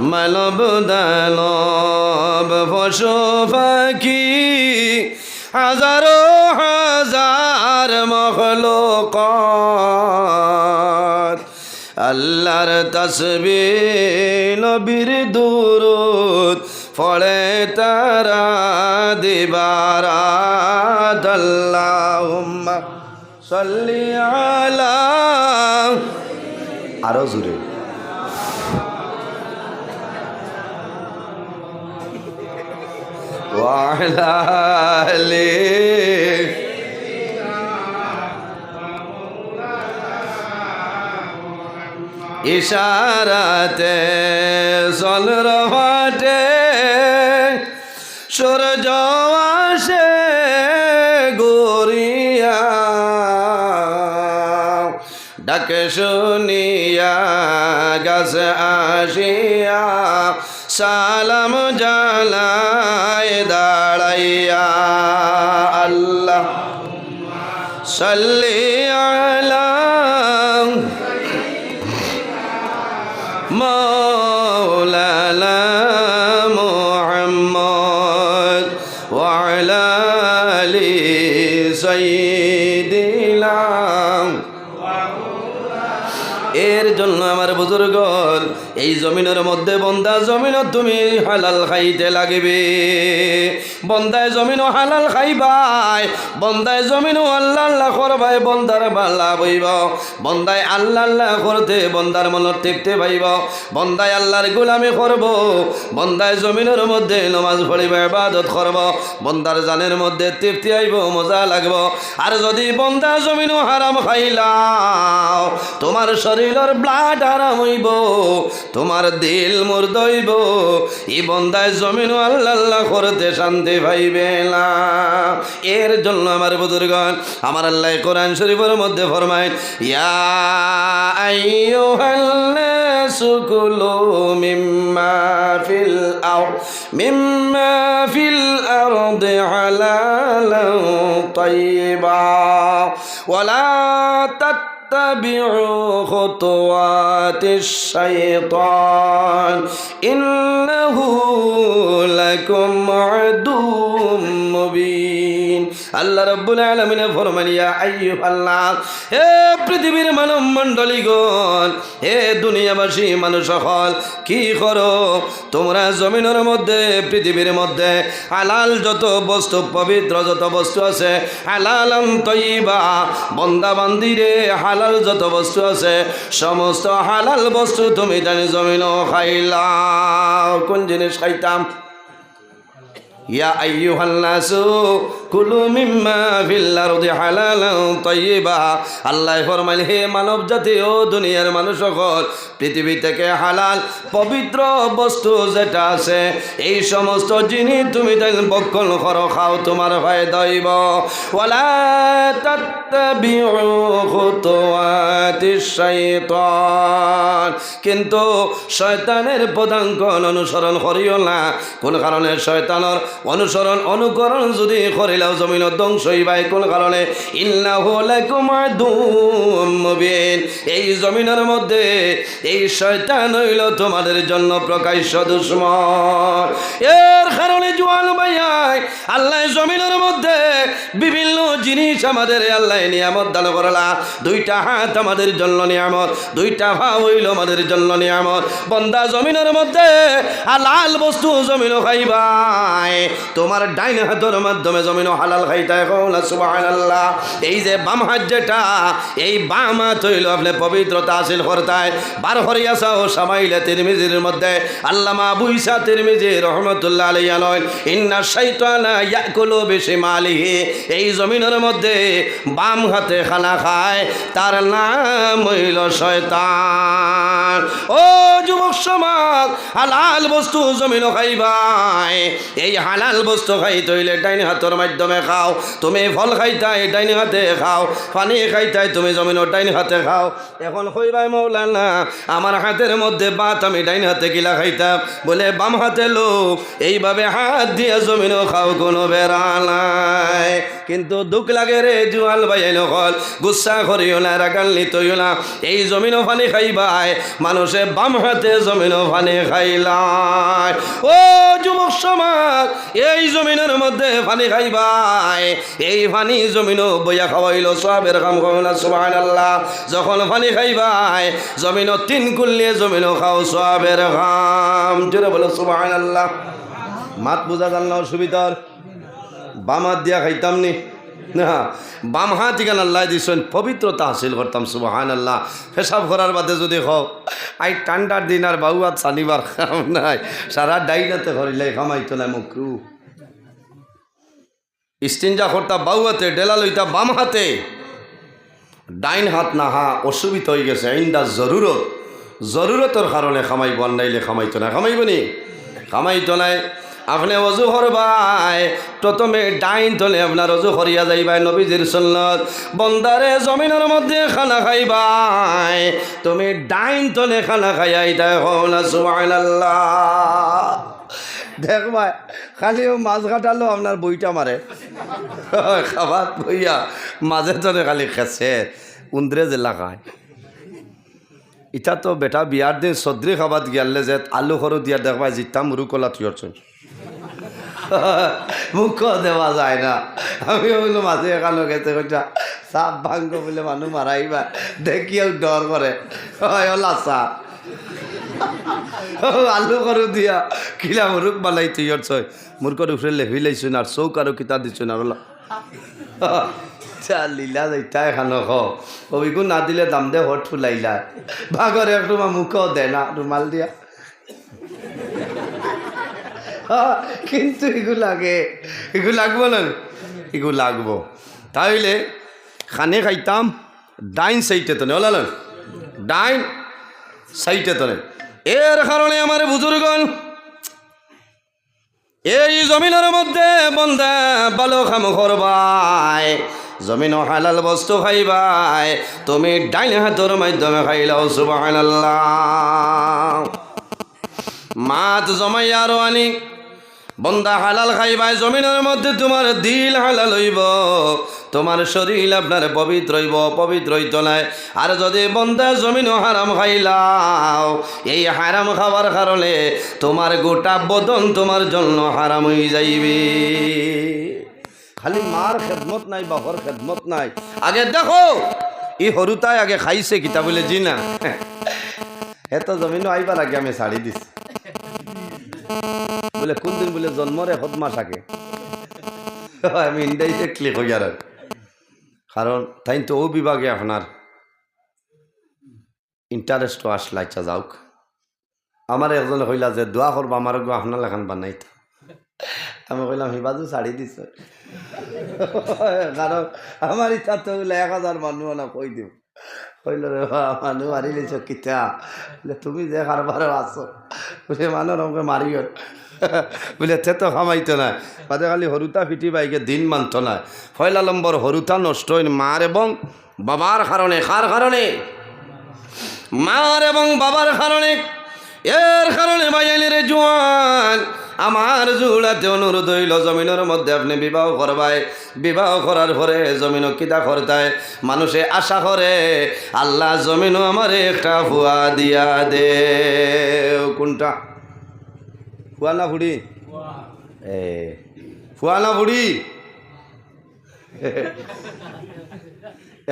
মানব দানব, পশু পাখি, হাজারো হাজার মখলোক আল্লাহর তসবি নবীর দুরুদ, ফলে তারা দিবারাত। আল্লাহুম্মা সাল্লি আলা আরও জুড়ে وعلى آله ইশারাতে চল রহাটে ডাকে শুনিয়া গাছ আসিয়া সালাম জালায় দাঁড়াইয়া আল্লাহ। সাল্লি আমার বুজুর্গ এই জমিনের মধ্যে বন্দা জমিন তুমি হালাল খাইতে লাগবে। বন্দায় জমিনও হালাল খাইবাই, বন্দায় জমিনও আল্লাহ করবাই, বন্দার বাল্লা বইব। বন্দায় আল্লাহ আল্লাহ করতে বন্দার মনত টেকতে পাইব। বন্দায় আল্লাহর গোলামি করব, বন্দায় জমিনের মধ্যে নমাজ পড়িব, ইবাদত করব। বন্দার জানের মধ্যে তৃপ্তি আইব, মজা লাগব। আর যদি বন্দা জমিনও হারাম খাইলাও, তোমার শরীরের ব্লাড হারাম হইব। তোমার দিল মোর দইব ই বন্দায় জমিন আল্লাহ করতে শান্তি পাইবে না। এর জন্য আমার বুজুর্গণ, আমার আল্লাহ কোরআন শরীফের মধ্যে ফরমায়, ইয়া আইয়ুহান্নাসু কুলু মিম্মা ফিল আও মিম্মা ফিল আরদি হালালান তাইয়্যিবা ওয়ালা তাত اتبعوا خطوات الشيطان إنه لكم عدو مبين আল্লাহ রব্বুল আলমিনে ফরমানিয়া আইয়ু আল্লাহ হে পৃথিবীর মানব মণ্ডলীগণ হে দুনিয়াবাসী মানুষ সকল কি করো তোমরা জমিনের মধ্যে পৃথিবীর মধ্যে হালাল যত বস্তু পবিত্র যত বস্তু আছে হালাল তৈবা বন্দা বান্দিরে হালাল যত বস্তু আছে, সমস্ত হালাল বস্তু তুমি জানি জমিন খাইলা। কোন জিনিস খাইতাম? ইয়া আইয়ু নাসু কুলু মিম্মা ফিল আরদি হালালান তাইয়্যিবা আল্লাহ ফরমাইল, হে মানব জাতি ও দুনিয়ার মানুষ সকল পৃথিবী থেকে হালাল, পবিত্র বস্তু যেটা আছে, এই সমস্ত জিনিস তুমি বক্ষণ করো, খাও তোমার ভয় দইব ওয়ালা তাত্তাবিউ খুতুওয়াতিশ শাইতান। কিন্তু শয়তানের পদাঙ্কন অনুসরণ করিও না। কোন কারণে শয়তানের অনুসরণ, অনুকরণ যদি করিলাও জমিন ধ্বংস হইবাই কোন কারণে? ইল্লাহু লাকুম আদুউম মুবিন। এই জমিনের মধ্যে এই শয়তান হইল তোমাদের জন্য প্রকাশ্য দুশ্মন। এর কারণে জোয়ান ভাইয়াই, আল্লাহ জমিনের মধ্যে বিভিন্ন জিনিস আমাদের আল্লাহ নিয়ামত দান করলা। দুইটা হাত আমাদের জন্য নিয়ামত, দুইটা ভা হইল আমাদের জন্য নিয়ামত। বন্দা জমিনের মধ্যে হালাল বস্তু জমিনও খাইবাই। তোমার ডাইন হাতের মাধ্যমে জমিনও হালাল খাইতাই কৌলা সুবহানাল্লাহ। এই যে বাম হাত যেটা, এই বাম হাত হইল আপনি পবিত্রতা হাসিল করতায়। বার হরিয়াসা ও সামাইলে তিরমিজির মধ্যে। আল্লামা বুইসা তিরমিজি রহমতুল্লাহ আলাইয়া নয় ইন্না শাইতানা ইয়াকুলু বিশিমালিহি। এই জমিনের মধ্যে বাম হাতে খানা খায়, তার নাম হইল শয়তান। ও সমাজ হালাল বস্তু জমিন খাইবাই। এই হালাল বস্তু খাই তৈলে ডাইন হাতের মাধ্যমে খাও। তুমি ফল খাইতাই ডাইন হাতে খাও। পানি খাইতাই তুমি জমিনের ডাইন হাতে খাও। এখন কইবাই মৌলানা, আমার হাতের মধ্যে বাত, আমি ডাইন হাতে গিলা খাইতাম। বলে, বাম হাতে লোক, এইভাবে হাত দিয়ে জমিনও খাও, কোনো বেড়া নাই। কিন্তু দুঃখ লাগে রে জুয়াল ভাই নকল, গুসা করিও না রাগাল্লি তৈও না। এই জমিনও পানি খাইবাই, মানুষে বাম হাতে জমিনও পানি খাইলাই। ও যুবক সমাজ, এই জমিনের মধ্যে পানি খাইবাই। এই পানি জমিনও বইয়া খাওয়াইল সবের কাম না সুবাহ আল্লাহ যখন পানি খাইবাই জমিনও তিন কুল্লিয়ে জমিনও খাও সবের কাম জোরে বলো সুবাহ আল্লাহ মাত বোঝা জান না, অসুবিধার। বাম হাত দিয়া খাইতাম নি। না, বাম হাত ইখান আল্লাহ দিছেন পবিত্রতা হাসিল করতাম সুবাহান আল্লাহ পেশাব করার বাদে যদি খাও আই ঠান্ডার দিন আর হাত চানিবার খাম নাই, সারা ডাইনাতে করিলে খামাইতো না মুখরু ইস্তিনজা করতা বাউ হাতে, ডেলা লইতা বাম হাতে। ডাইন হাত না হা অসুবিধা হয়ে গেছে ইন্দা জরুরত। জরুরতর কারণে খামাইব নাইলে খামাইতো না খামাইব নি? খামাইতো নাই। আপনি অজু করবাই। প্রথমে ডাইন তলে আপনার অজু করিয়া যাইবাই নবীজির সন্ন্যত বন্দারে জমিনের মধ্যে খানা খাইবাই। তুমি ডাইন তলে খানা খাইয়াই দেখো না, সুবহানাল্লাহ। দেখবাই খালি মাছ কাটালো আপনার বইটা মারে। খাবার বইয়া মাঝে তলে খালি খেছে। উন্দ্রে জেলা খায় ইটা তো বেটা বিয়ার দিন সদ্রি খাবাত গিয়ালে যে আলু সরু দিয়া দেখবা জিতা মুরু কলা থিয়রচোন মুখ দেওয়া যায় না। আমি বলল মাঝে এখানো গেছে কইটা, সাপ ভাঙ্গ বলে মানুষ মারাইবা দেখিও ডর করে ওলা সাপ। আলু করু দিয়া কিলা মুরুক বালাই থিয়র ছয়। মুরকর উপরে লেভি লাইছুন আর চৌক আর কিতা দিছুন আর ওলা। চা, লীলা যাইতা এখানো খ অভিগুণ না দিলে দাম দে, হট ফুলাইলা। ভাগরে একটু মুখ দে না রুমাল দিয়া। কিন্তু এগুলো লাগে। এগুলো লাগবো না? এগুলো লাগবো। তাহলে খানে খাইতাম, ডাইন সাইটে তো ওলাল ডাইন সাইটে তো এর কারণে আমার বুজুর্গন এই জমিনের মধ্যে বন্ধা ভালো খাম করবাই জমিন হালাল বস্তু খাইবাই, তুমি ডাইন হাতের মাধ্যমে খাইলাও সুবাহ মাত জমাইয়া আরও আনি বন্দা হালাল খাইবাই জমিনের মধ্যে তোমার দিল হালাল হইব। তোমার শরীর আপনার পবিত্র হইব, পবিত্র হইত নাই আর যদি বন্দা জমিন হারাম খাইলাও, এই হারাম খাওয়ার কারণে তোমার গোটা বদন তোমার জন্য হারাম হয়ে যাইবে। খালি মার খেদমত নাই, বাপর খেদমত নাই। আগে দেখো, ই হরুতাই আগে খাইছে কিতা বলে জি না এত জমিনও আইবার আগে আমি ছাড়ি দিছি। বলে, কোন দিন বলে, জন্মরে হদমাস আগে আমি ইন্ডাইতে ক্লিক হই আর। কারণ তাই তো ও বিভাগে আপনার ইন্টারেস্টও আসলা ইচ্ছা যাওক। আমার একজন কইলা যে, দোয়া করব, আমার গো, আপনার লেখান বানাইতা আমি কইলাম হিবাজু শাড়ি দিছ? কারণ, আমার ইচ্ছা তো এক হাজার মানুষ না কই দিব। কইল, রে বা মানুষ মারি লিছ কিতা তুমি যে কারবারে আছো বলে মানুষ আমাকে মারিও বলে, তে তো খামাইতো না বাদে খালি হরুতা ফিটি বাইকে দিন মানত না পয়লা নম্বর হরুতা নষ্ট হইন মার এবং বাবার কারণে কার কারণে মার এবং বাবার কারণে এর কারণে বাইয়ালিরে জোয়ান আমার জুড়াতে অনুরোধ হইল জমিনের মধ্যে আপনি বিবাহ করবাই বিবাহ করার পরে জমিনও কিতা করতায় মানুষে আশা করে আল্লাহ জমিনও আমারে একটা ফুয়া দিয়া দে। কোনটা? ফুয়া না ফুড়ি? এ ফুয়া না ফুড়ি?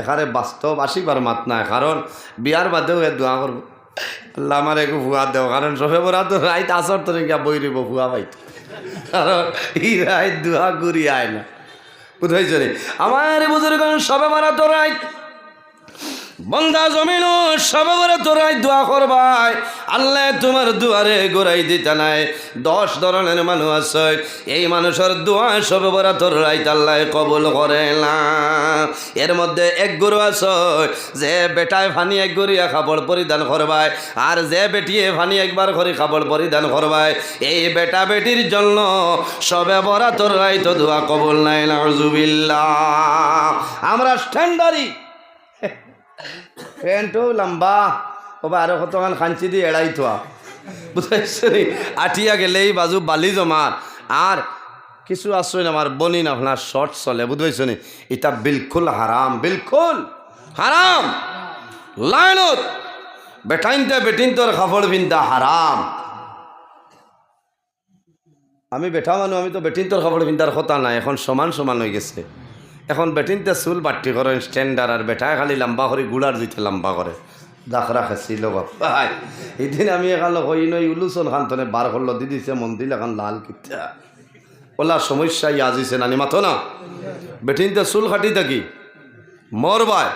এখানে বাস্তব আসিবার মাত নাই কারণ বিয়ার বাদেও এ দোয়া করব। আল্লাহ আমার একটু ভুয়া দেও কারণ সবে বরা তো রাইত আসর তো গিয়া বই রইব ভুয়া পাইতো কারণ ই রাইত দোয়া ঘুরি আয় না বুঝাইছ রে আমার বুঝুর সবে মারা তো রাইত বন্ধা জমিন, সবে করে তোরাই দোয়া করবাই। আল্লাহ তোমার দুয়ারে গোড়াই দিতে নাই। দশ ধরনের মানুষ আছে। এই মানুষের দোয়া সবে বরা তোর রাইত আল্লাহ কবুল করে না। এর মধ্যে এক গুরু আছে, যে বেটায় ফানি এক গরিয়া খাবড় পরিধান করবাই, আর যে বেটিয়ে ফানি একবার করে খাবড় পরিধান করবাই। এই বেটা বেটির জন্য সবে বরা তোর রাইত দোয়া কবুল নাই না আমরা স্ট্যান্ডারি প্যান্টও লম্বা। ওবা আরও কতক্ষণ খাঞ্চি দিয়ে এড়াই থোয়া বুঝাইছে আঠিয়া গেলেই বাজু বালি জমার আর কিছু আসছেন আমার বনিন আপনার শর্ট চলে। বুঝাইছে নি এটা বিলকুল হারাম বিলকুল হারাম লাইনত বেটাইনতে বেটিন তোর খাফড় বিন্দা হারাম আমি বেঠা মানুষ আমি তো বেটিন তোর খাফড় বিন্দার কথা নাই, এখন সমান সমান হয়ে গেছে। এখন বেটিনতে চুল বাট্টি করেন স্ট্যান্ডার আর বেটায় খালি লম্বা করে গুড়ার দিতে লম্বা করে। দাখরা খেছিল বাপাই এদিন আমি এখন হই নই উলুসন খান্তনে বার করল দিদিছে মন্দির এখন লাল কিতা। ওলা সমস্যা ই আজিছে নানি মাথো না। বেটিনতে চুল কাটি থাকি মরবায়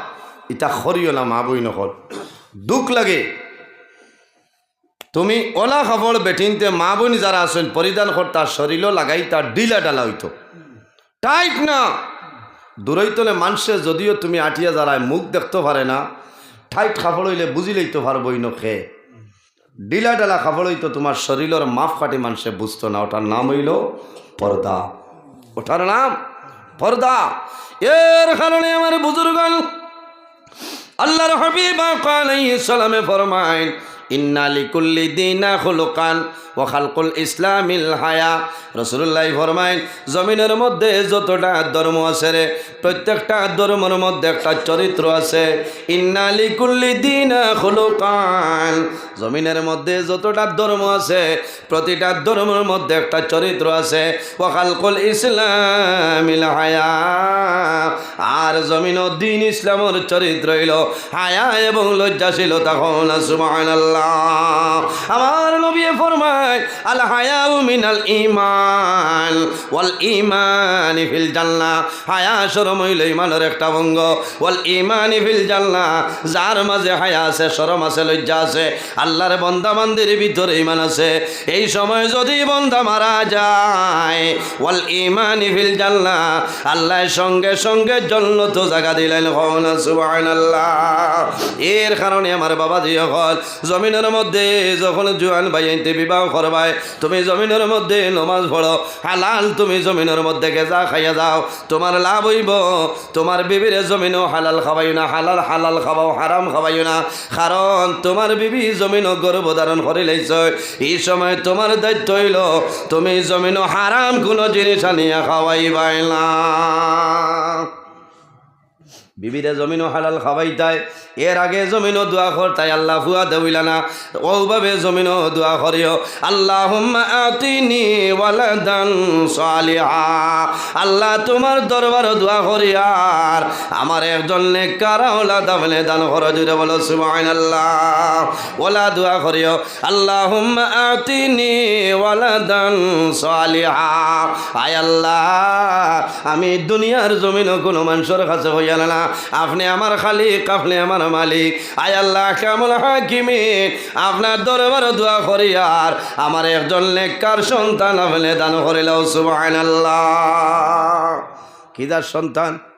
ইটা খরিও না মা বই নকল। দুঃখ লাগে। তুমি ওলা খাবড় বেটিনতে মা বোন যারা আছেন পরিধান কর্তা শরীরও লাগাই তার ডিলা ডালা হইতো। টাইট না। দূরৈতলে মানুষে যদিও তুমি আটিয়া যারায় মুখ দেখতে পারে না ঠাইট খাবড় হইলে বুঝিলেই তো পারবই ন খে ডিলা ডালা খাবড় হইতো তোমার শরীরের মাফ কাটি মানুষে বুঝতো না। ওটার নাম হইল পর্দা। ওটার নাম পর্দা। এর কারণে আমার বুজুর্গন আল্লাহর হাবিব আলাইহিস সালামে ফরমায়, ইন্না লিকুল্লি দিনা খুলুকান। ওয়া খালকুল ইসলামিল হায়া। রসুল্লাহ ফরমাইন জমিনের মধ্যে যতটা ধর্ম আছে রে, প্রত্যেকটা ধর্মের মধ্যে একটা চরিত্র আছে। ইন্না লিকুল্লি দিনা জমিনের মধ্যে যতটা ধর্ম আছে, প্রতিটা ধর্মের মধ্যে একটা চরিত্র আছে। ওয়া খালকুল ইসলামিল হায়া। আর জমিন দিন ইসলামের চরিত্র হইল হায়া এবং লজ্জাশীলতা হন সুবহানাল্লাহ। আমার নবী ফরমায় আল হায়াউ মিনাল ঈমান, ওয়াল জান্নাহ। হায়া মাঝে হায়া আছে আছে, লজ্জা আছে। আল্লাহর বন্দা বান্দির ভিতরে ঈমান আছে। এই সময় যদি বন্দা মারা যায়, ওয়াল ঈমান ফিল জান্নাহ আল্লাহ সঙ্গে সঙ্গে জন্নত জায়গা দিলেন। এর কারণে আমার বাবা হল জমিনের মধ্যে যখন জোয়ান ভাইতে বিবাহ করবাই তুমি জমিনের মধ্যে নমাজ পড়ো। হালাল তুমি জমিনের মধ্যে গেজা খাইয়া যাও। তোমার লাভ হইব। তোমার বিবিরে জমিনও হালাল খাবাই না। হালাল হালাল খাবাও হারাম খাবাই না। কারণ তোমার বিবি জমিনও গর্ভ ধারণ করে লাইছ। এই সময় তোমার দায়িত্ব হইল, তুমি জমিনও হারাম কোনো জিনিস আনিয়া খাওয়াইবাই না। বিবিরে জমিনও হালাল খাবাই তাই। এর আগে জমিনও দোয়া করতাই আল্লাহ ফুয়া দেউলা না। ওভাবে জমিনও দোয়া করিও আল্লাহ সালিহা। আল্লাহ তোমার দরবার দোয়া করিয়ার আমার একজন নেকারা ওলা দাবলে দান করো জুড়ে বলো, সুবহানাল্লাহ। ওলা দোয়া করিও আল্লাহ ওয়ালাদান সালিহা। আয় আল্লাহ, আমি দুনিয়ার জমিনও কোনো মানুষের কাছে হইয়া না। আপনি আমার খালিক, আপনি আমার মালিক। আয় আল্লাহ কামল হাকিমে। আপনার দরবার দোয়া করি আর আমার একজন লেখার সন্তান আপনি দান করিল সুবহানাল্লাহ। কি দার সন্তান?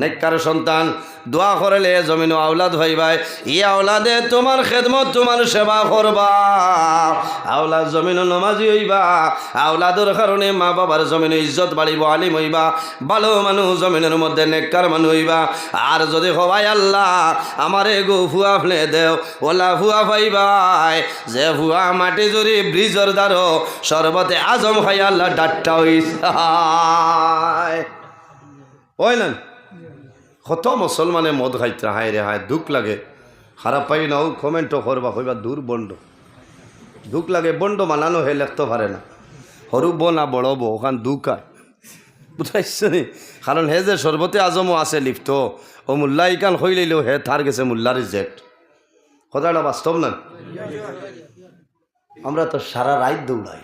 নেককার সন্তান, দোয়া করলে জমিন আওলাদ ভাই ভাই ই আওলাদে তোমার খেদমত, তোমার সেবা করবা। আওলাদ জমিন নমাজি হইবা। আওলাদর কারণে মা বাবার জমিন ইজ্জত বাড়িব, আলিম হইবা। ভালো মানুষ জমিনের মধ্যে নেককার মানুষ হইবা। আর যদি হবাই আল্লাহ, আমারে গো ফুয়া ফেলে দেও, ওলা ফুয়া পাইবাই। যে ফুয়া মাটি জুড়ি ব্রিজর দ্বারো সর্বতে আজম খাই আল্লাহ, ডাট্টা হইসা ওই না কত মুসলমানে মদ খাইতে হায় রে হায়, দুঃখ লাগে। খারাপ পাই নাও কমেন্টও করবা, কইবা দূর বন্ড দুঃখ লাগে বন্ড মানানো হে, লেখতে পারে না। সরু বো না বড় বো ওখান দুঃখ আয়। বুঝাইছে কারণ হে যে সর্বতে আজমও আছে লিপ্ত, ও মোল্লা ইকান হই লইলেও হে থার গেছে মোল্লা রিজেক্ট কথাটা বাস্তব না? আমরা তো সারা রাত দৌড়াই।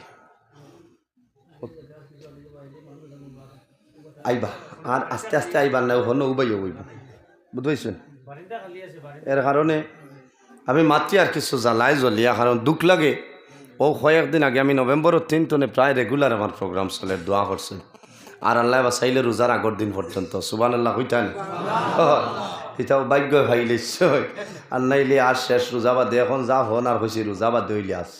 আইবা। আর আস্তে আস্তে আইবার না হন উবাইও হইব বুঝতে এর কারণে আমি মাতি আর কিছু জ্বালাই জ্বলিয়া কারণ দুঃখ লাগে। ও কয়েকদিন আগে আমি নভেম্বরের তিন তনে প্রায় রেগুলার আমার প্রোগ্রাম চলে, দোয়া করছে আর আল্লাহ বা চাইলে রোজার আগর দিন পর্যন্ত সুবান আল্লাহ হইতান। এটাও ভাগ্য ভাইলে আর নাইলে আর শেষ রোজাবাদে এখন যা হন আর হয়েছি রোজাবাদে হইলে আস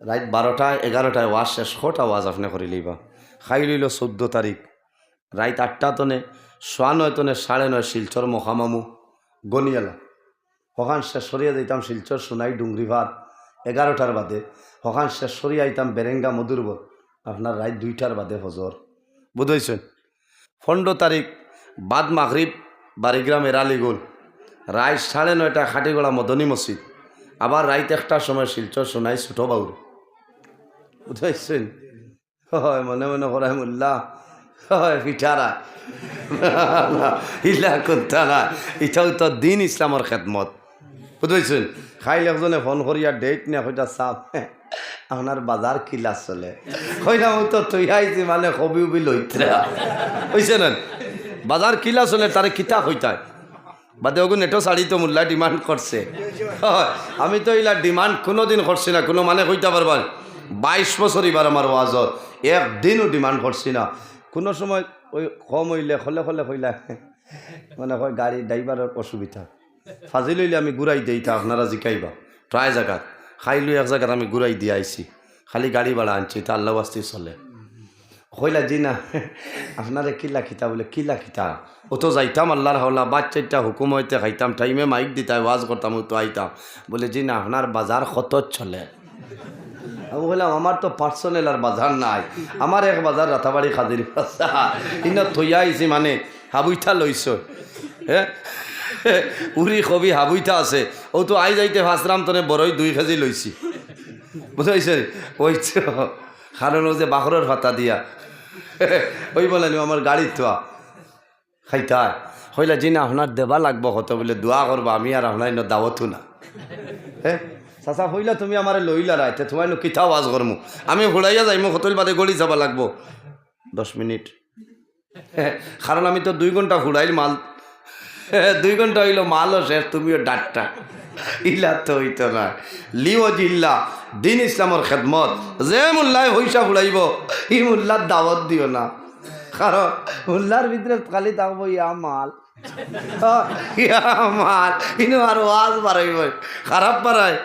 রাত বারোটায়, এগারোটায় ওয়াজ শেষ, কটা ওয়াজ আপনি করে লইবা খাই লইল চোদ্দ তারিখ। রাত আটটা তনে, সোয়া নয় তনে, সাড়ে নয় শিলচর মহামামু, গনিয়ালা। হকান শেষ সরিয়া দিতাম শিলচর সোনাই ডুংরি ভাত, এগারোটার বাদে। হকান শেষ সরিয়া আইতাম বেরেঙ্গা মধুরবর, আপনার রাত দুইটার বাদে হজর। বুঝেছেন পনেরো তারিখ, বাদ মাগরিব বারিগ্রাম এরালিগোল রায় সাড়ে নয়টা খাটিগোড়া মদনী মসজিদ। আবার রাইত একটার সময় শিলচর সোনাই ছোটো বাউর। বুঝাইছেন? হয়, মনে মনে করাই মোল্লা। হয়, পিঠারা। ইলা না ইটাও তো দিন ইসলামর খেদমত। বুঝাইছেন খাইলে একজনে ফোন করিয়া ডেট নিয়ে কইটা চাপ আপনার বাজার কিলা চলে। ও তো তুই আইছি মানে কবি উবি লইতরা হইছে না বাজার কিলা চলে তারে কিতা কইতায় বাদে ওগুন এটো শাড়ি তো মূল্যা ডিমান্ড করছে আমি তো এইলা ডিমান্ড কোনো দিন করছি না, কোনো মানে কইতে পারবার বাইশ বছর এবার আমার ওয়াজত। একদিনও ডিমান্ড করছি না। কোনো সময় ওই কম হইলে, হলে হলে হইলা। মানে হয় গাড়ি ড্রাইভারের অসুবিধা। ফাজি লইলে আমি ঘুরাই দিই তা আপনারা জিকাইবা। প্রায় খাই লই এক জায়গাত আমি ঘুরাই দিয়ে আইছি। খালি গাড়ি ভাড়া আনছি, তা আল্লাহ বাস্তি চলে। কইলা, জি না, আপনারে কিলা খিতা বলে কিলা খিতা ও তো যাইতাম, আল্লাহর হাওলা বাচ্চাটা হুকুম হইতে খাইতাম, টাইমে মাইক দিতাম ওয়াজ করতাম ও তো আইতাম। বলে, জি না, আপনার বাজার কত চলে। আমি বললাম, আমার তো পার্সোনাল আর বাজার নাই। আমার এক বাজার রাতাবাড়ি খাদির ইন থইয়া আইছি মানে হাবুইটা লইছ। হ্যাঁ? উরি কবি হাবুইটা আছে। ও তো আই যাইতে ফাঁসরাম তনে বড়ই দুই কেজি লইছি। বুঝাইছে? ওই কারণ ও যে বাখরের ভাতা দিয়া। ওই বলে নি, আমার গাড়ির থোয়া খাইতা। হইলা জি না আপনার দেবা লাগবো কত বলে দোয়া করবা আমি আর আপনার দাওয়াতো না। হ্যাঁ? চাচা হইলা তুমি আমার লইলা রাইতে তোমার কিতা আওয়াজ করমু আমি হুড়াইয়া যাইমু কতল বাদে গড়ি যাবা লাগবো। দশ মিনিট। কারণ আমি তো দুই ঘণ্টা হুড়াইল মাল। দুই ঘণ্টা হইল মালও শেষ, তুমিও ডাটটা। ইলা তো হইতো না। লিও জিল্লা, দিন ইসলামর খেদমত। যে মোল্লায় পয়সা ফুড়াইব ই মোল্লার দাওয়াত দিও না। কারণ মোল্লার ভিতরে খালি থাকব ইয়া মাল। ইয়া মাল। ইনু আর ওয়াজ বাড়াইব খারাপ বাড়ায়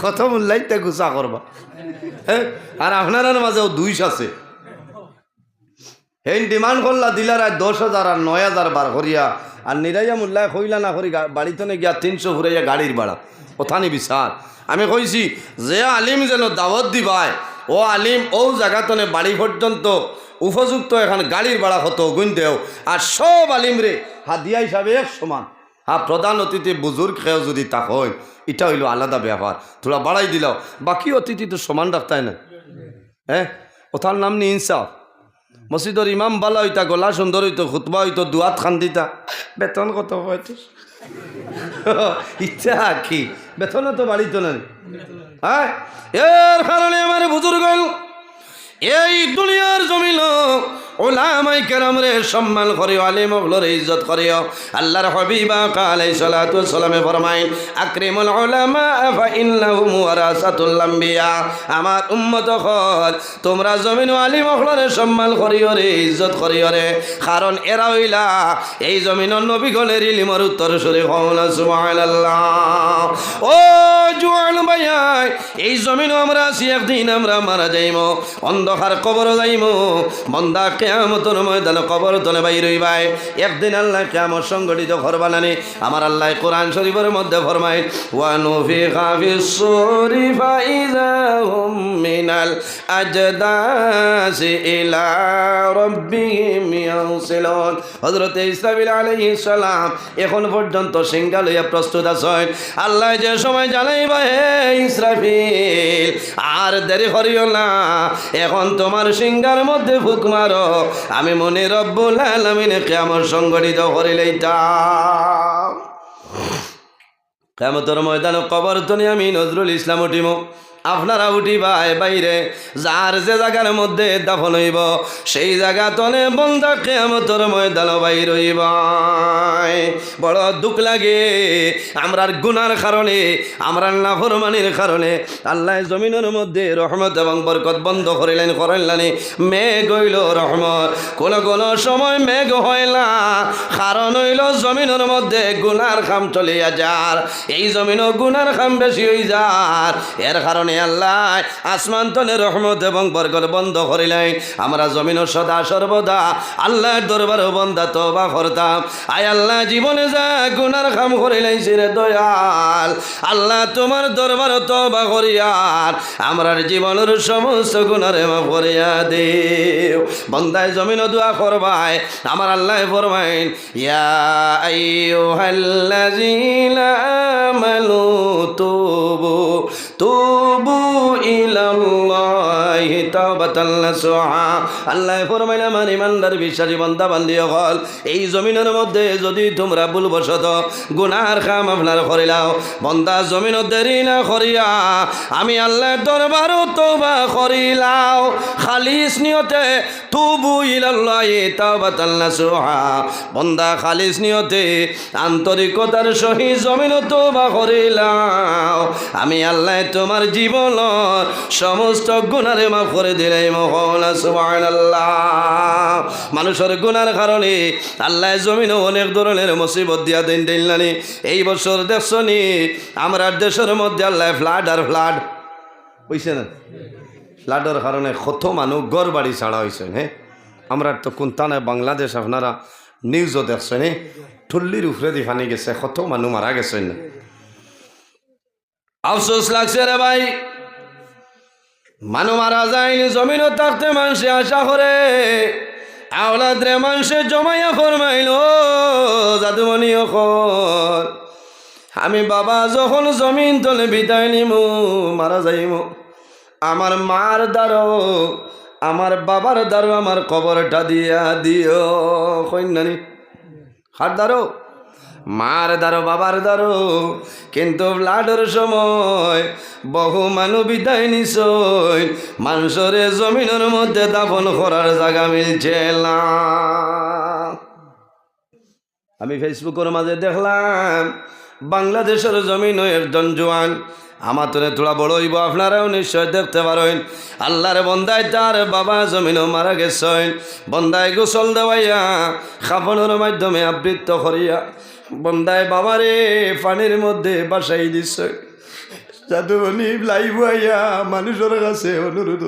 কত মোল্লাইতে গুছা করবা। হ্যাঁ আর আপনার মাঝেও দুইশ আছে। হেন ডিমান্ড করলা দিলার আর দশ হাজার আর নয় হাজার বার করিয়া, আর নিরাইয়া মূল্যায় কইলা না করি বাড়িতে গিয়া তিনশো ফুরাইয়া গাড়ির ভাড়া। ওথানি বিচার। আমি কইছি, যে আলিম যেন দাওয়াত দিবাই ও আলিম ও জায়গাতনে বাড়ি পর্যন্ত উপযুক্ত এখন গাড়ির ভাড়া হতো গুণ দেও। আর সব আলিম রে হাদিয়া হিসাবে সমান। হ্যাঁ প্রধান অতিথি বুজুর্গ খেয়েও যদি তা হয় এটা হইল আলাদা ব্যাপার। তোরা বাড়াই দিলাও। বাকি অতিথি তো সমান রাখতাই না। হ্যাঁ ওথার নাম নি ইনসাফ? মসজিদর ইমাম বালা হইতা, গলা সুন্দর হইতো, খুতবা হইতো, দুয়াত খান দিতা। বেতন কত হয়তো ইচ্ছা কি? বেতনও তো বাড়িতো না হ্যাঁ? এর কারণে আমার বুজুর্গ, এই দুনিয়ার জমিন ওলামাই কেরাম রে সম্মান করিও, আলিম ওগুলোর ইজ্জত করিও। আল্লাহর হবিবা কালাই সালাতু সালামে ফরমাইন আকরিমুল উলামা ফা ইন্নাহুম ওয়ারাসাতুল আম্বিয়া। আমার উম্মত হল, তোমরা জমিন আলিম ওগুলোরে সম্মান করিও রে, ইজ্জত করিও রে। কারণ এরা হইলা এই জমিনের নবী গলের ইলিমর উত্তর সুরে হল সুবহানাল্লাহ। ও জুয়ান ভাইয়াই এই জমিন আমরা আছি, একদিন আমরা মারা যাইম, অন্ধকার কবর যাইম, বন্দা কেয়ামতর ময়দানে কবর তলে হইবাই। একদিন আল্লাহ কেমন সংগঠিত ঘর বানানি আমার আল্লাহ কোরআন শরীফের মধ্যে ফরমাই ওয়ানুফি খাফি সুরি ফাইজা মিনাল আজদাসি ইলা রাব্বিহিম ইয়াউসিলুন। হযরত ইসরাফিল আলাইহিস সালাম এখন পর্যন্ত সিংহা লইয়া প্রস্তুত আছেন। আল্লাহ যে সময় জানাইবা হে ইসরাফিল আর দেরি করিও না। এখন তোমার সিংহার মধ্যে ফুক মারো। আমি মনে রব্বুল আলমিনে কেমন সংগঠিত করিলেইতাম কেমতর ময়দান কবর তনি আমি নজরুল ইসলাম উঠিম। আপনারা উঠিবাই বাইরে, যার যে জায়গার মধ্যে দাফন হইব, সেই জায়গা তলে বন্ধা কেমতর ময়দান বাইর হইব। বড় দুঃখ লাগে, আমরার গুনার কারণে, আমরার নাফরমানির কারণে, আল্লাহ জমিনের মধ্যে রহমত এবং বরকত বন্ধ করিলেন করাইলানি মেঘ হইল রহমত, কোন কোন সময় মেঘ হয় না, কারণ হইল জমিনের মধ্যে গুনার খাম চলিয়া যার। এই জমিনও গুনার খাম বেশি হয়ে যার, এর কারণে আল্লাহ। আসমান তলে রহমত এবং বরকত বন্ধ করিলেন। আমরা জমিন সদা সর্বদা আল্লাহর দরবারও বন্ধা তো বা করতাম। আয় আল্লাহ, জীবনে যা গুনার খাম করিলেন সিরে দয়াল। আল্লাহ তোমার দরবার তো বা করিয়ার আমরার জীবনের সমস্ত গুণারে করিয়া দেও। বন্দায় জমিন দোয়া করবায়। আমার আল্লাহ ফরমাইন, ইয়া আইয়ুহাল্লাযীনা আমানু তুবু তুবু ইলাল্লাহি তাওবাতান নাসুহা। আল্লাহ ফরমাইন আমার ইমানদার বিশ্বাসী বান্দা, বান্দি হল, এই জমিনের মধ্যে যদি তোমরা ভুলবশত গুনার কাম আপনার করিলাও বন্দা জমিন দেরি না করিয়া আমি আল্লাহর দরবারও তোবা করিলাও খালিস নিয়তে তুবু ইলাল্লাহি তাওবাতান নাসুহা। বন্দা খালিস নিয়তে আন্তরিকতার সহিত জমিন তোবা করিলাও আমি আল্লাহ তোমার জীবন, সমস্ত গুণারে মাফ করে সুবহানাল্লাহ। মানুষের গুণার কারণে আল্লাহ জমিনও অনেক ধরনের মুসিবত দিয়া দিন দিলানি এই বছর দেখছনি, আমরা দেশের মধ্যে আল্লাহ ফ্লাড আর ফ্লাড, বুঝছে না? ফ্লাডের কারণে কত মানুষ গড় বাড়ি ছাড়া হয়েছে হ্যাঁ আমরা তো কোনটানে বাংলাদেশ, আপনারা নিউজও দেখছেন হ্যাঁ ঠুল্লির উপরে দি ফানি গেছে, কত মানুষ মারা গেছে না আফসোস লাগছে রে ভাই। মানু মারা যায়নি, জমিনও থাকতে মানুষে আশা করে। আওলাদ রে মানুষে জমাইয়া ফরমাইল জাদুমণি আমি বাবা যখন জমিন তলে বিদায় নিমু, মারা যাইমু। আমার মার দ্বারো আমার বাবার দ্বারো আমার কবরটা দিয়া দিও কন্যানি হাত দ্বারো মার দ্বারো বাবার দ্বারো কিন্তু লাডর সময় বহু মানু বিদায় নিছই মানুষরে জমিনের মধ্যে দাফন করার জায়গা মিলছে না। আমি ফেসবুকের মাঝে দেখলাম, বাংলাদেশের জমিন একজন জোয়ান আমার তোরে তোরা বড় হইব, আপনারাও নিশ্চয় দেখতে পারেন আল্লাহর বন্দায় তার বাবা জমিনও মারা গেছেন। বন্দায় গোসল দেওয়াইয়া, খাফনের মাধ্যমে আবৃত্ত করিয়া বন্দায় বাবারে পানির মধ্যে বাসাই দিচ্ছে যাতে উনি লাইভ আইয়া মানুষের কাছে অনুরোধ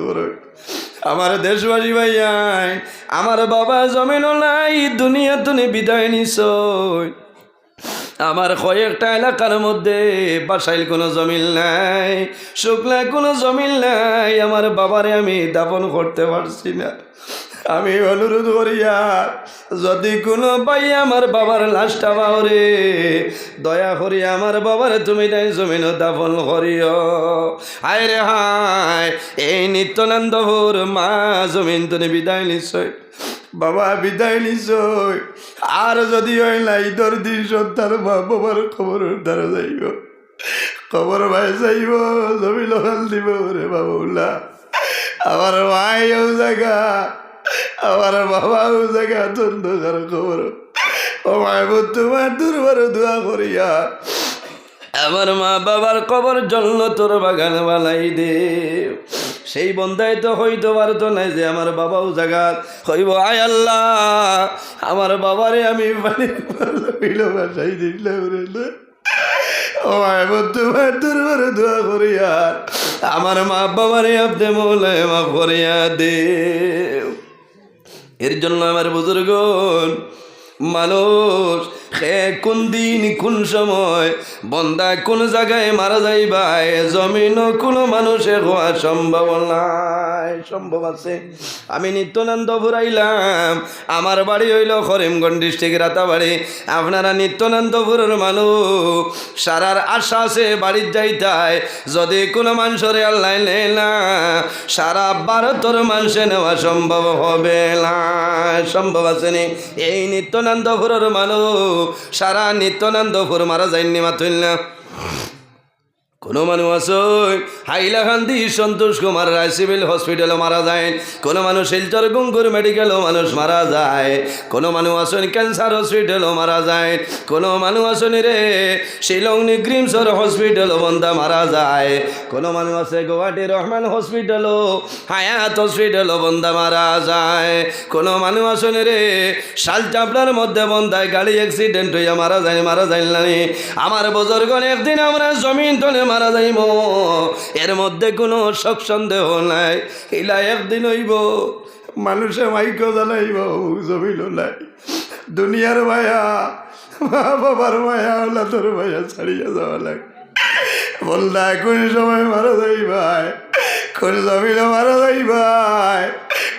আমার দেশবাসী ভাইয়াই আমার বাবা জমিনও নাই, দুনিয়া তুমি বিদায় নিছই আমার কয়েকটা এলাকার মধ্যে বাসাইল কোনো জমিন নাই শুকলা কোনো জমিন নাই। আমার বাবারে আমি দাপন করতে পারছি না। আমি অনুরোধ করিয়া, যদি কোনো ভাই আমার বাবার লাশটা বাহরে দয়া করি আমার বাবার তুমি তাই জমিন দাপন করিও। হায় রে হায়, এই নিত্যানন্দপুর মা জমিন তুমি বিদায় নিশ্চয়, বাবা বিদায় নিশ্চয়। আর যদি হয় না ঈদর দিন সন্তান মা বাবার খবর দ্বারা যাইব, খবর ভাই যাইব, জমি লগাল দিব রে বাবুল্লা। আমার মায়েও জায়গা আমার বাবাও জায়গা ধন্যকার খবর। ও মায় তোমার দুর্বার দোয়া করিয়া আমার মা বাবার কবর জন্য তোর বাগান বানাই দে। সেই বন্ধাই তো হইতে পারতো নাই যে আমার বাবাও জাগাত। হইব, আয় আল্লাহ। আমার বাবারে আমি পানি বাসাই দিলাম রে তোমার দুর্বার দোয়া করিয়া আমার মা বাবারে আপনি মোলে মা করিয়া দে। এর জন্য আমার বুজুর্গ মানুষ সে কোন দিন, কোন সময়? বন্দা কোন জায়গায় মারা যাইবাই? জমিন কোনো মানুষে হওয়া সম্ভব নাই। সম্ভব আছে। আমি নিত্যানন্দ ফুরাইলাম আমার বাড়ি হইল করিমগঞ্জ ডিস্ট্রিক্ট রাতাবাড়ি। আপনারা নিত্যানন্দপুরের মানুষ। সারার আশা আছে বাড়ির যাইতাই। যদি কোনো মানুষরে আল্লাহ না, সারা ভারতের মানুষে নেওয়া সম্ভব হবে না। সম্ভব আছে নি? এই নিত্যানন্দপুরের মানুষ। সারা নিত্যানন্দ ফুর মারা যায়নি মাতুল্লা কোনো মানুষ আছে হাইলাকান্দি সন্তোষ কুমার রায় সিভিল হসপিটালে মারা যায়। কোনো মানুষ শিলচর গুঙ্গুর মেডিকেলও মানুষ মারা যায়। কোনো মানুষ আসেন ক্যান্সার হসপিটালও মারা যায়। কোনো মানুষ আসেন রে শিলং নিগ্রিমসর হসপিটালও বন্ধা মারা যায়। কোনো মানুষ আছে গুয়াহাটি রহমান হসপিটালও হায়াত হসপিটালও বন্ধা মারা যায়। কোনো মানুষ আসেন রে শাল চাপড়ার মধ্যে বন্ধায় গাড়ি অ্যাক্সিডেন্ট হইয়া মারা যায় মারা যায় না আমার বজর্গণ, একদিন আমরা জমিন তলে মারা যাইব। এর মধ্যে কোনো শোক সন্দেহ নাই। ইলা একদিন হইব। মানুষে মাইক জ্বালাইব। জমিল নাই। দুনিয়ার মায়া, মা বাবার মায়া হলা তোর মায়া ছাড়িয়ে যাওয়া লাগে। বললা কোন সময় মারা যাই ভাই কোন জমিনে মারা যাই ভাই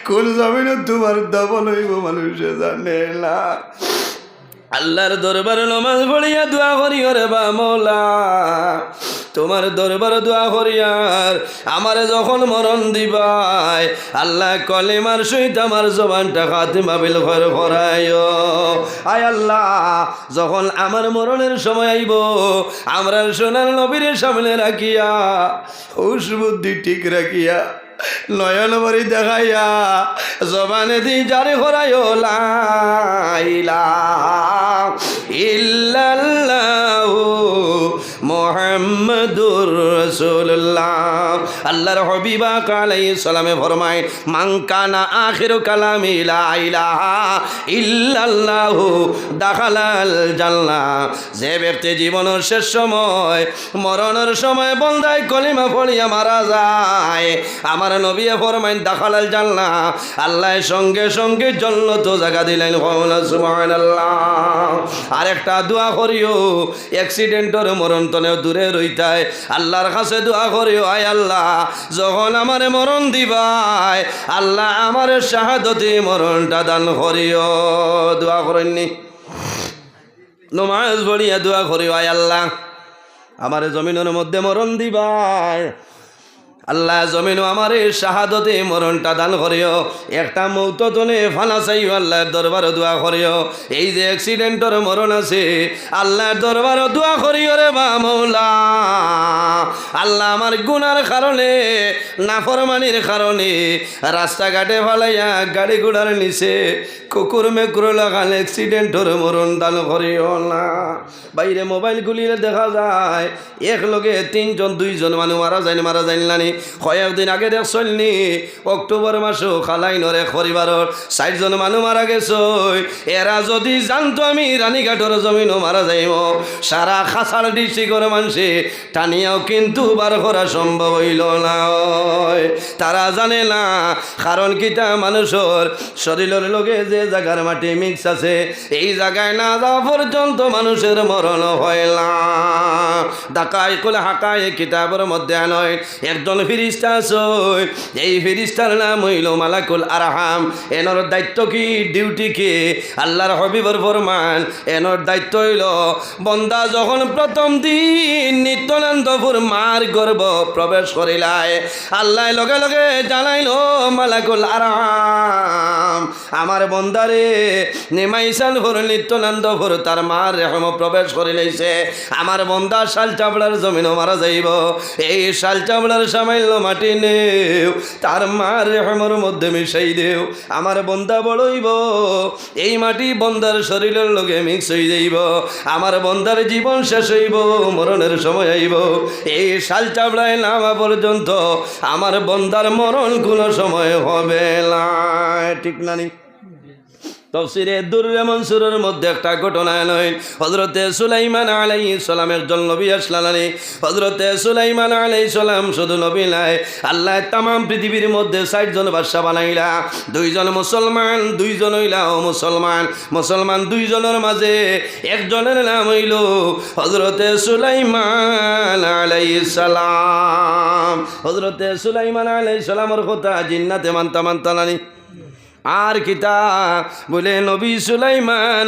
কোন জমিনে তোমার দবল হইব মানুষে জানে না। আল্লাহর দরবার নমাজ পড়িয়া দোয়া করি রে বা মৌলা। তোমার দরবার দোয়া করিয়ার আমারে যখন মরণ দিবাই আল্লাহ কলে কলেমার সহিত আমার জবানটা খাতে মাবিল ঘর করায় আয় আল্লাহ, যখন আমার মরণের সময় আইব, আমরা সোনার নবীর সামনে রাখিয়া, হুশ বুদ্ধি ঠিক রাখিয়া নয়ন ভরি দেখাইয়া জবানে দি জারি হরাই লাইলা। ইল্লাল্লাহু মোহাম্মদুর রসুল্লাহ আল্লাহর হবিবা কালাই সালামে ফরমায় মাংকানা আখির কালাম ইল্লাল্লাহু দাখালাল জান্নাহ। যে ব্যক্তি জীবনের শেষ সময়, মরণের সময় বন্দায় কলিমা পড়িয়া মারা যায়, আমার নবী ফরমাইন দাখালাল জান্নাহ। আল্লাহ সঙ্গে সঙ্গে জন্নত জায়গা দিলেন সুবহানাল্লাহ। আরেকটা দোয়া করিও, অ্যাক্সিডেন্টর মরণ তনেও দূরে রইতায়। আল্লাহর কাছে দোয়া করিও, আয় আল্লাহ, যখন আমার মরণ দিবাই আল্লাহ আমার শাহাদতি মরণটা দান করিও। দোয়া করেননি? নমাজ পড়িয়া দোয়া করিও, আয় আল্লাহ, আমার জমিনের মধ্যে মরণ দিবাই আল্লাহ জমিন আমার শাহাদতে মরণটা দান করিও। একটা মৌত তনে ফানা চাইও, আল্লাহর দরবার দোয়া করিও। এই যে অ্যাক্সিডেন্টর মরণ আছে, আল্লাহর দরবার দোয়া করিও রে বা মৌলা। আল্লাহ আমার গুনার কারণে, নাফরমানির কারণে, রাস্তাঘাটে ফালাইয়া গাড়ি ঘোড়ার নিচে কুকুর মেকুর লাগাল অ্যাক্সিডেন্টর মরণ দান করিও না বাইরে মোবাইল খুলিলে দেখা যায়, এক লগে তিনজন, দুইজন মানুষ মারা যায় মারা যায় কয়েকদিন আগে দেখছনি অক্টোবর মাসও খালাই নরে পরিবারর ষাটজন মানুষ মারা গেছ। এরা যদি জানতো আমি রানীঘাটর জমিনও মারা যাইব। সারা খাসাল ডিস্ট্রিক্টর মানুষে টানিয়াও কিন্তু বার করা সম্ভব হইল না। তারা জানে না, কারণ কিতা মানুষের শরীরের লগে যে জায়গার মাটি মিক্স আছে, এই জায়গায় না যাওয়া পর্যন্ত মানুষের মরণ হয় না। ডাকাই কোলে হাকায় কিতাবের মধ্যে নয় একজন ফিরিস্তা আছে এই ফিরিস্তার নাম হইল মালাকুল আরহাম। এনর দায়িত্ব কি? ডিউটি কি? আল্লাহর হবিবর ফরমান। এনর দায়িত্ব হইল বন্দা যখন প্রথম দিন নিত্যানন্দপুর মার গর্ব প্রবেশ করিলায়। আল্লাহ লগে লগে জানাইল, মালাকুল আরাম আমার বন্দারে নেমাইসাল ভর নিত্যানন্দপুর তার মার রেহম প্রবেশ করে লইছে আমার বন্দা শাল চাবড়ার জমিনও মারা যাইব। এই শাল চাবড়ার সামাইল মাটি নেও, তার মার রেহমের মধ্যে মিশাই দেও, আমার বন্দা বড়ইব এই মাটি বন্দার শরীরের লোকে মিক্স হয়ে যাইব, আমার বন্দার জীবন শেষ হইব, মরণের সময় আইব, এই শাল চাবড়ায় নামা পর্যন্ত আমার বন্দার মরণ কোনো সময় হবে না, ঠিক না নি? তফসিরে দুর্রে মনসুরের মধ্যে একটা ঘটনা নয় হজরতে সুলাইমান আলাই সালাম একজন নবী আসলানি হজরতে সুলাইমান আলাই সালাম শুধু নবী নাই আল্লাহ তাম পৃথিবীর মধ্যে ষাট জন বাদশা বানাইলা। দুইজন মুসলমান, দুইজন হইলা ও মুসলমান মুসলমান দুইজনের মাঝে একজনের নাম হইল হজরতে সুলাইমান আলাই সালাম। হজরতে সুলাইমান আলাই সালামর কথা জিন্নাতে মানতা মানতা নানি আর কিতা বলে নবী সুলাইমান